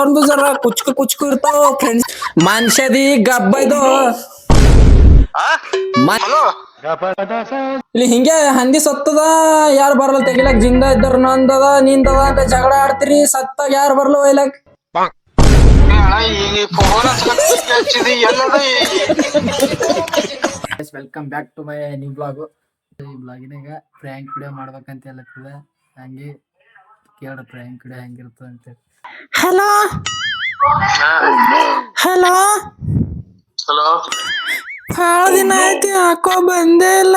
ಒಂದು ಜರ ಕುಚ್ಕ ಕುಚ್ಕ ಇರ್ತಾವ ಫ್ರೆಂಡ್ಸ್ ಮನುಷ್ಯದಿ ಗಬ್ಬ ಇದು ಮ- ಹಲೋ? ಇಲ್ಲಿ ಹಿಂಗೆ ಹಂದಿ ಸತ್ತದ ಯಾರು ಬರಲ್ಲ ತೆಗಿಲಕ್? ಜಿಂದ ಇದ್ದರ ನಂದದ ನಿಂದದ ಅಂತ ಜಗಳ ಆಡ್ತೀರಿ ಸತ್ತಾಗ ಯಾರು ಬರಲ್ಲ ಒಯ್ಲಕ್? ಈ ಫೋನ್ ಹಚ್ಚಿದಿ ಎಲ್ಲದ welcome back to my new blog ಈ ಬ್ಲಾಗಿನಾಗ ಪ್ರ್ಯಾಂಕ್ ವಿಡಿಯೋ ಮಾಡ್ಬೇಕಂತ ಹೇಳತ್ತಿದೆ ಹಂಗೆ ಕೇಳ ಪ್ರ್ಯಾಂಕ್ ವಿಡಿಯೋ ಹೆಂಗಿರ್ತದೆ ಅಂತ ಹಲೋ ಹಲೋ ಹಲೋ ಭಾಳ ದಿನ ಆಯ್ತು ಯಾಕೋ ಬಂದೇ ಇಲ್ಲ.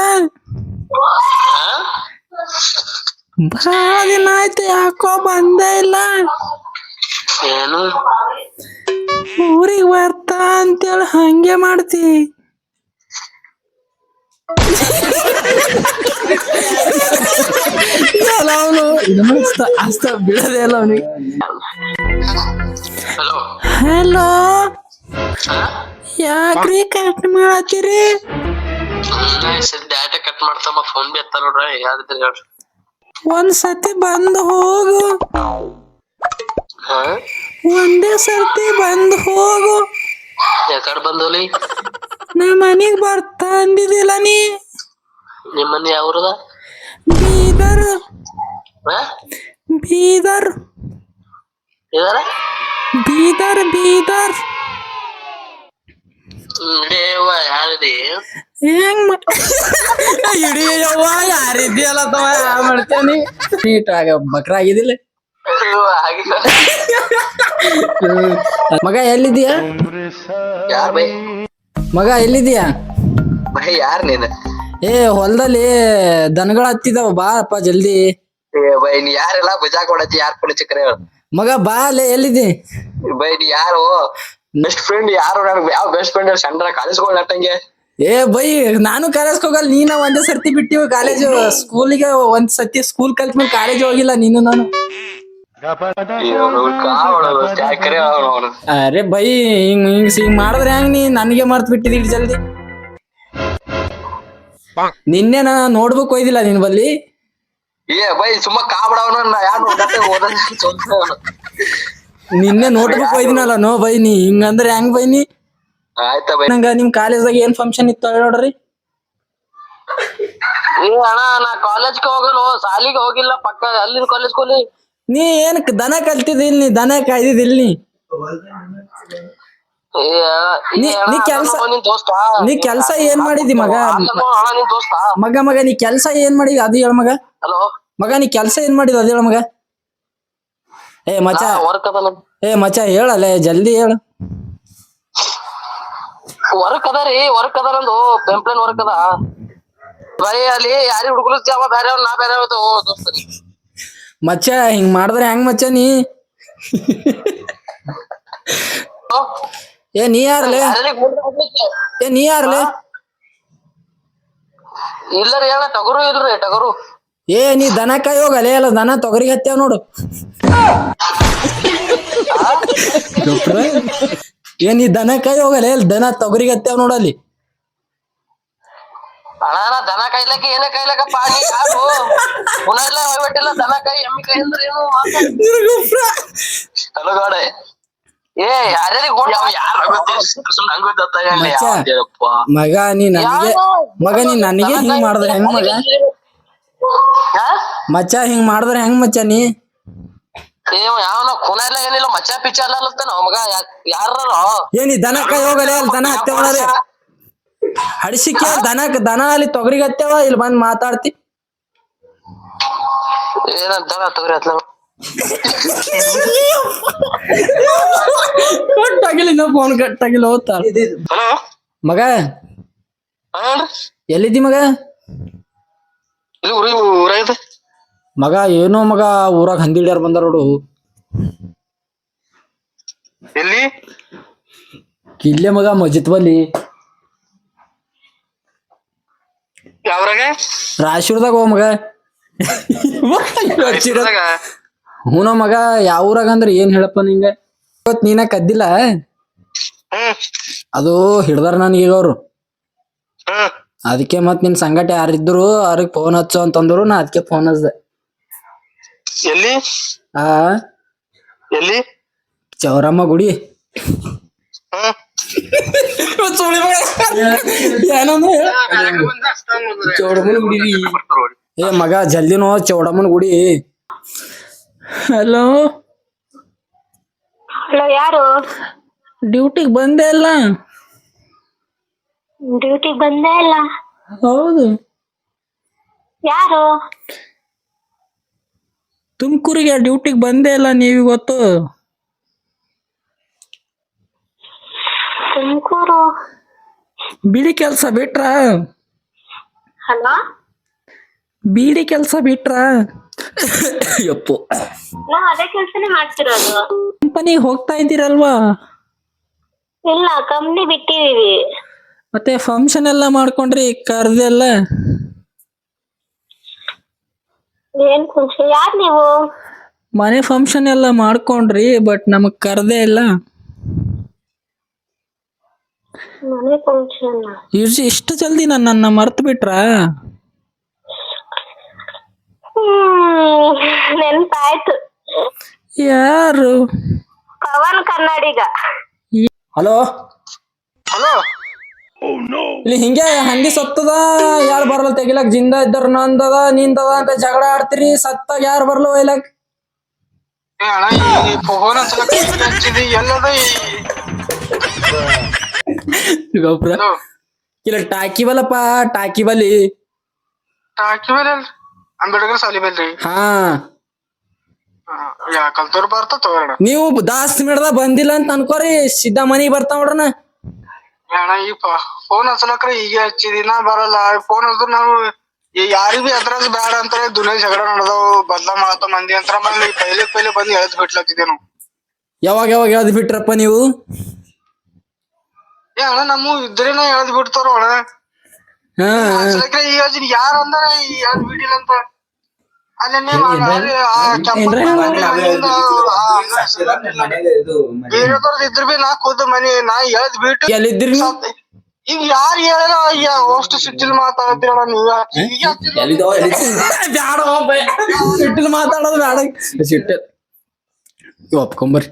ಭಾಳ ದಿನ ಆಯ್ತು ಯಾಕೋ ಬಂದೇ ಇಲ್ಲ. ಏನು? ಊರಿಗೆ ಬರ್ತಾ ಅಂತೇಳಿ ಹಂಗೆ ಮಾಡ್ತಿ. ಅವನು ಅಸ್ತ ಬಿಡದೆ ಅಲ್ಲ ಅವನಿಗೆ ಹಲೋ ಯಾಕ್ರಿ ಕಟ್ ಮಾಡತ್ತೀರಿ ಡಾಟಾ ಕಟ್ ಮಾಡ್ತಮ್ಮ? ಫೋನ್ ಬಿ ಎತ್ತ ನೋಡ್ರ ಯಾವ್ದಿದ್ರಿ ಹೇಳ್ರಿ ಒಂದ್ ಸತಿ ಬಂದು ಹೋಗು. ಹಾ ಒಂದೇ ಸರ್ತಿ ಬಂದು ಹೋಗು. ಯಾಕಡೆ ಬಂದೋಲಿ ನಾ ಮನಿಗ್ ಬರ್ತಾ ಅಂದಿದಿಲ್ಲ ನೀ? ನಿಮ್ಮ ಮನೆ ಯಾವ್ರದ ಬೀದರ್. ಬೀದರ್. ಇದಾರ? ಬೀದರ್ ಬೀದರ್. ದೇವ ಯಾರಿದಿ? ಹೆಂಗ್ ಇಡೀ ಯವ್ವ ಯಾರಿದ್ಯಲ್ಲ ತವ ಮಾಡ್ತೇನಿ? ನೀಟಾಗ ಬಕ್ರ ಆಗಿದಿಲ್ಲ. ಮಗ ಎಲ್ಲಿದೀಯ ಯಾರ್ ಬೈ? ಮಗ ಎಲ್ಲಿದ್ಯಾ ಬೈ ಯಾರ್ ನೀನ್? ಏ ಹೊಲದಲ್ಲಿ ದನಗಳ ಹತ್ತಿದಾವ ಬಾ ಅಪ್ಪ ಜಲ್ದಿ. ಏ ಬೈ ನೀ ಯಾರೆಲ್ಲ ಬಜಾ ಕೊಡತ್ತಿ ಯಾರ್ ಕೊಡ ಚಕ್ರ ಮಗ ಬಾ ಅಲ್ಲೇ ಎಲ್ಲಿದ್ದಿ? ಬೈ ನೀ ಯಾರು? ಬೆಸ್ಟ್ ಫ್ರೆಂಡ್ ಯಾರು? ನನ್ಗೆ ಯಾವ ಬೆಸ್ಟ್ ಫ್ರೆಂಡ್ ಸಣ್ಣ ಕಾಲೇಜ್ಗಳು ನಟ್ಟಂಗೆ. ಏ ಬೈ ನಾನು ಕಾಲೇಜ್ ಹೋಗಲ್ಲ ನೀನ ಒಂದೇ ಸರ್ತಿ ಬಿಟ್ಟಿವ ಕಾಲೇಜ್. ಸ್ಕೂಲಿಗೆ ಒಂದ್ ಸರ್ತಿ ಸ್ಕೂಲ್ ಕಲ್ತ್ಮೇಲೆ ಕಾಲೇಜ್ ಹೋಗಿಲ್ಲ ನೀನು ನಾನು. ಅರೆ ಬೈ ಹಿಂಗ್ ಹಿಂಗ್ ಹಿಂಗ್ ಮಾಡಿದ್ರೆ ಹೆಂಗ್ ನೀ ನನಗೆ ಮರ್ತ್ ಬಿಟ್ಟಿದ್ದೀರಿ ಜಲ್ದಿ? ನಿನ್ನೆ ನಾ ನೋಡ್ಬೇಕು ಒಯ್ದಿಲ್ಲ ನಿನ್ ಬಲ್ಲಿ? ಏ ಬೈ ಸುಮ್ಮ ಕಾಬಡವನ ನಿನ್ನೆ ನೋಟ್ಬುಕ್ ಒಯ್ದಿನಲ್ಲ ನೋ ಬೈ ನೀ ಹಿಂಗಂದ್ರೆ ಹೆಂಗ್ ಬೈ ನೀ? ಆಯ್ತಾ ಬೈ. ನಂಗ ನಿಮ್ ಕಾಲೇಜ್ದಾಗ ಏನ್ ಫಂಕ್ಷನ್ ಇತ್ತು ನೋಡ್ರಿ? ಏ ಅಣ್ಣ ನಾ ಕಾಲೇಜ್ಗೆ ಹೋಗಲ್ಲ ಸಾಲಿಗೆ ಹೋಗಿಲ್ಲ ಪಕ್ಕ ಅಲ್ಲಿನ ಕಾಲೇಜ್ ಹೋಲಿ ನೀ ಏನ್ ದನ ಕಲ್ತಿದಿಲ್ ನೀ ದನ ಕಾಯ್ದಿದಿಲ್ ನೀ? ನೀ- ನೀ ಕೆಲ್ಸ- ನೀ ಕೆಲ್ಸ ಏನ್ ಮಾಡಿದಿ ಮಗ? ಮಗ ಮಗ ನೀ ಕೆಲ್ಸ ಏನ್ ಮಾಡಿದಿ ಅದು ಹೇಳ ಮಗ. ಮಗ ನೀ ಕೆಲ್ಸ ಏನ್ ಮಾಡಿದ ಅದು ಹೇಳ ಮಗ. ಏ ಮಚ ಏ ಮಚ ಹೇಳಲ್ಲ ಜಲ್ದಿ ಹೇಳ. ವರ್ಕ್ ಅದ ರೀ ವರ್ಕ್ ಅದ ನಂದು. ಪೆಂಪ್ಲೇನ್ ವರ್ಕ್ ಅದ. ಬರೀ ಅಲ್ಲಿ ಯಾರಿ ಹುಡುಗರು ಜಾವ ಬೇರೆ ನಾ ಬೇರೆ ದೋಸ್ತ. ಮಚ್ಚ ಹಿಂಗ್ ಮಾಡಿದ್ರೆ ಹೆಂಗ್ ಮಚ್ಚ ನೀ? ಓ, ಏ ನೀ ಯಾರ್ಲೆ? ಏ ನೀ ಯಾರ್ಲೆ? ಇಲ್ಲ ಹೇಳ ಟಗರು ಇಲ್ರಿ ಟಗರು. ಏ ನೀ ದನ ಕಾಯಿ ಹೋಗಲೇ ಅಲ್ಲ ದನ ತೊಗರಿಗೆ ಹತ್ತೇವ್ ನೋಡು? ಏ ನೀ ದನ ಕಾಯಿ ಹೋಗಲೇ ಅಲ್ಲ ದನ ತೊಗರಿಗೆ ಹತ್ತೇವ್ ನೋಡಲ್ಲಿ ಅಣ್ಣ ದನ ಕಾಯ್ಲಕ್ಕೆ ಏನೇ ಕಾಯ್ಲಕ್ಕಪ್ಪ ನೀ ಯಾರು? ಪುನಃ ಎಲ್ಲ ಹೋಗ್ಬಿಟ್ಟಿಲ್ಲ ದನ ಕೈ ಎಮ್ಮಿ ಕೈ ಅಂದ್ರೆ ಏನು? ತಲುಗಾಡೆ. ಏ ಯಾರ್ಯಾರಿಗೆ ಗುಂಡ್ ಯಾರು ನಂಗೆ. ಮಗ ನೀ ನನಗೆ ಮಗ ನೀ ನನಗೆ ಹಿಂಗ್ ಮಾಡಿದ್ರೆ ಹೆಂಗ್ ಮಗ? ಮಚ್ಚ ಹಿಂಗ್ ಮಾಡಿದ್ರೆ ಹೆಂಗ್ ಮಚ್ಚ ನೀ? ಯಾವನ ಖುನ ಎಲ್ಲ ಏನಿಲ್ಲ ಮಚ್ಚ ಪಿಚ್ಚ ಅಲ್ಲ ಮಗ ಯಾರ ಏನಿ ದನ ಕೈ ಹೋಗಲ್ಲ ಅಲ್ಲಿ ದನ ಹತ್ತೆ ಹಡಿಸಿಕೆ ದನ ದನ ಅಲ್ಲಿ ತೊಗರಿಗೆ ಹತ್ಯಾವ ಇಲ್ಲಿ ಬಂದ್ ಮಾತಾಡ್ತಿ? ಏನಂತಾರ ತಗೋರಿ ಅತ್ಲ ಕಟ್ಟಾಗಿಲ್ಲ ಫೋನ್ ಕಟ್ಟಾಗಿಲ್ಲ ಮಗ? ಎಲ್ಲಿದ್ದಿ ಮಗ? ಮಗ ಏನೋ ಮಗ ಊರಾಗ ಹಂದಿ ಹಿಡ್ಯಾರ ಬಂದಾರ ನೋಡು. ಎಲ್ಲಿ? ಇಲ್ಲೇ ಮಗ ಮಜಿತ್ ಬಲ್ಲಿ. ಯಾವ್ರಾಗ? ರಾಶಿರ್ದಾಗ ಹೋ ಮಗ. ಹೂನ ಮಗ ಯಾವ ಊರಾಗ ಅಂದ್ರೆ ಏನ್ ಹೇಳಪ್ಪ ನಿಂಗ? ಇವತ್ ನೀನ ಕದ್ದಿಲ್ಲ? ಅದು ಹಿಡ್ದಾರ ನನಗೆ ಈಗ ಅವ್ರು ಅದಕ್ಕೆ ಮತ್ ನಿನ್ ಸಂಗಟ ಯಾರಿದ್ರು ಅವ್ರಿಗೆ ಫೋನ್ ಹಚ್ಚು ಅಂತಂದ್ರು ನಾ ಅದಕ್ಕೆ ಫೋನ್ ಹಚ್ದೆ. ಎಲ್ಲಿ? ಆ? ಎಲ್ಲಿ? ಚೌರಮ್ಮ ಗುಡಿ. ಚೌಡಮ್ಮನ ಗುಡಿ ಏ ಮಗ ಜಲ್ದಿನೋ ಚೌಡಮ್ಮನ ಗುಡಿ. ಹಲೋ ಹಲೋ ಯಾರು? ಡ್ಯೂಟಿಗೆ ಬಂದೇ ಇಲ್ಲ? ಡ್ಯೂಟಿಗೆ ಬಂದೇ ಇಲ್ಲ. ಹೌದು. ಯಾರು? ತುಮಕೂರಿಗೆ ಡ್ಯೂಟಿಗೆ ಬಂದೇ ಇಲ್ಲ ನೀವು ಇವತ್ತು ತುಮಕೂರು ಬಿಡಿ ಕೆಲಸ ಬಿಟ್ರ? ಹಲೋ? ಬಿಡಿ ಕೆಲಸ ಬಿಟ್ರ? ಯಪ್ಪು. ಅದೇ ಕೆಲಸನೇ ಮಾಡ್ತಿರೋದು. ಕಂಪನಿಗೆ ಹೋಗ್ತಾ ಇದ್ದೀರಲ್ವಾ? ಇಲ್ಲ ಕಂಪನಿ ಬಿಟ್ಟಿದೀವಿ. ಮತ್ತೆ ಫಂಕ್ಷನ್ ಎಲ್ಲ ಮಾಡ್ಕೊಂಡ್ರಿ ಕರ್ದೆಲ್ಲ ಏನ್ ಫಂಕ್ಷನ್ ಯಾರ್ ನೀವು? ಮನೆ ಫಂಕ್ಷನ್ ಎಲ್ಲ ಮಾಡ್ಕೊಂಡ್ರಿ ಬಟ್ ನಮಗ್ ಕರ್ದೇ ಇಲ್ಲ. ಮನೆ ಫಂಕ್ಷನ್ ಇಷ್ಟು ಇಷ್ಟು ಜಲ್ದಿ ನನ್ನ ಮರ್ತು ಬಿಟ್ರ? ನೆನ್ಪಾಯ್ತು. ಯಾರು? ಪವನ್ ಕನ್ನಡಿಗ. ಹಲೋ? ಹಲೋ? ಇಲ್ಲಿ ಹಿಂಗೆ ಹಂದಿ ಸತ್ತದ ಯಾರು ಬರಲ್ಲ ತೆಗಿಲಕ್? ಜಿಂದ ಇದ್ದಾರ ನಂದದ ನಿಂದದ ಅಂತ ಜಗಳ ಆಡ್ತೀರಿ ಸತ್ತಾಗ ಯಾರು ಬರಲು ಒಯ್ಲಕ್? ಅಣ್ಣ ಈ ಫೋನ್ ಎಲ್ಲದ ಇದು ಇಲ್ಲ ಟಾಕಿ ಬಲ್ಲಪ್ಪ ಟಾಕಿ ಬಲಿ ಟಾಕಿ ಬಲಿ ಅಂಬೇಡ್ಕರ್ ಸಾಲಿ ಬಲ್ರಿ ಹಾ. ಕಲ್ತೋರ್ ಬರ್ತಾ ತಗೋಣ ನೀವು ದಾಸ್ ಮಿಡ್ದ ಬಂದಿಲ್ಲ ಅಂತ ಅನ್ಕೋರಿ ಸಿದ್ಧ ಮನಿಗ್ ಬರ್ತಾವ ನೋಡ್ರನ. ಅಣ್ಣ ಈ ಫೋನ್ ಹಚ್ಚಲಕ್ರ ಈಗ ಹಚ್ಚಿದಿನ ಬರಲ್ಲ. ಫೋನ್ ಹಚ್ಚಿದ್ರ ನಾವು ಯಾರಿಗ್ ಅದ್ರಾಗ ಬ್ಯಾಡ ಅಂತ ದುನಿಯಾ ಜಗಳ ನಡೆದವು. ಬದ್ಲ ಮಾಡತ್ತ ಮಂದಿ ಅಂತ ಪೈಲೆ ಪೈಲೆ ಬಂದು ಎಳ್ದ್ ಬಿಟ್ಲತ್ತಿದ್ದೆ ನಾವು. ಯಾವಾಗ ಯಾವಾಗ ಯಾವ್ದು ಬಿಟ್ರಪ್ಪ ನೀವು? ಏ ಅಣ್ಣ ನಮ್ಮ ಇದ್ರೇನ ಎಳ್ದ್ ಬಿಡ್ತಾರೋ ಅಣ್ಣ ಈ ಯೋಜನೆ ಯಾರ ಅಂದಾರ ಈ ಎಳ್ದ್ ಬಿಟ್ಟಿಲ್ಲ ಅಂತ ಅಲ್ಲೇ ನೀವು ಇದ್ರ ಬಿ ನಾ ಖುದ್ ಮನಿ ನಾ ಎಳ್ದ್ ಬಿಟ್ಟು ಈಗ ಯಾರ್ ಹೇಳ ಅಷ್ಟು ಸಿಟ್ಟಿಲ್ ಮಾತಾಡ್ತೀರ ನೀವ ಸಿಟ್ಟಿಲ್ ಮಾತಾಡೋದು ಬೇಡ ಒಪ್ಕೊಂಬರ್ರಿ